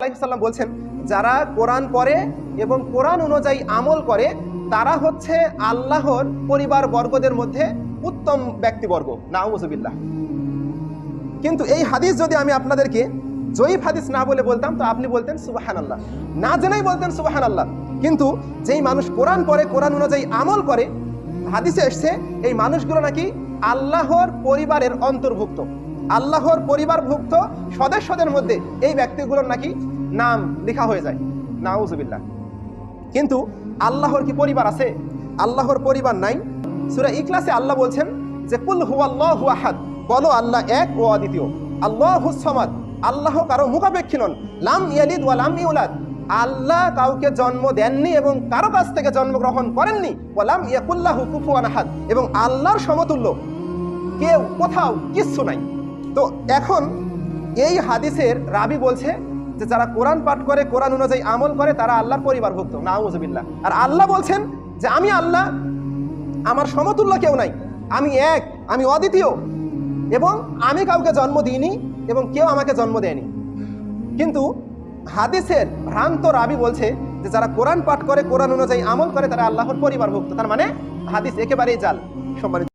আলাইসাল্লাম বলছেন, যারা কোরআন পড়ে এবং কোরআন অনুযায়ী আমল করে, তারা হচ্ছে আল্লাহর পরিবার বর্গদের মধ্যে উত্তম ব্যক্তিবর্গ। নাউজুবিল্লাহ কিন্তু এই হাদিস যদি আমি আপনাদেরকে জয়ীফ হাদিস না বলে বলতাম, তো আপনি বলতেন সুবাহান আল্লাহ না জেনেই বলতেন সুবাহান আল্লাহ কিন্তু যেই মানুষ কোরআন পড়ে, কোরআন অনুযায়ী আমল করে, হাদিসে এসছে, এই মানুষগুলো নাকি আল্লাহর পরিবারের অন্তর্ভুক্ত। আল্লাহর পরিবারভুক্ত সদস্যদের মধ্যে এই ব্যক্তিগুলোর নাকি নাম লেখা হয়ে যায়। নাউজুবিল্লাহ। কিন্তু আল্লাহর কি পরিবার আছে? আল্লাহর পরিবার নাই। সুরা ইখলাসে আল্লাহ বলছেন যে, কুল হুয়াল্লাহু আহাদ। বলো, আল্লাহ এক ও অদ্বিতীয়। আল্লাহু সমাদ। আল্লাহ কারও মুখাপেক্ষী নন। লাম ইয়ালিদ ওয়া লাম ইউলাদ। আল্লাহ কাউকে জন্ম দেননি এবং কারও কাছ থেকে জন্মগ্রহণ করেননি। ওয়ালাম ইয়াকুল্লাহু কুফুয়ান আহাদ। এবং আল্লাহর সমতুল্য। কেউ কোথাও কিচ্ছু নাই। তো এখন এই হাদিসের রাবি বলছে যে যারা কোরআন পাঠ করে, কোরআন অনুযায়ী আমল করে, তারা আল্লাহর পরিবারভুক্ত। নাউজুবিল্লাহ। আর আল্লাহ বলছেন যে আমি আল্লাহ, আমার সমতুল্য কেউ নাই। আমি এক, আমি অদ্বিতীয়। এবং আমি কাউকে জন্ম দিইনি এবং কেউ আমাকে জন্ম দেয়নি। কিন্তু হাদিসের ভ্রান্ত রাবি বলছে যে যারা কোরআন পাঠ করে, কোরআন অনুযায়ী আমল করে, তারা আল্লাহর পরিবারভুক্ত। তার মানে হাদিস একেবারেই জাল। সম্মানিত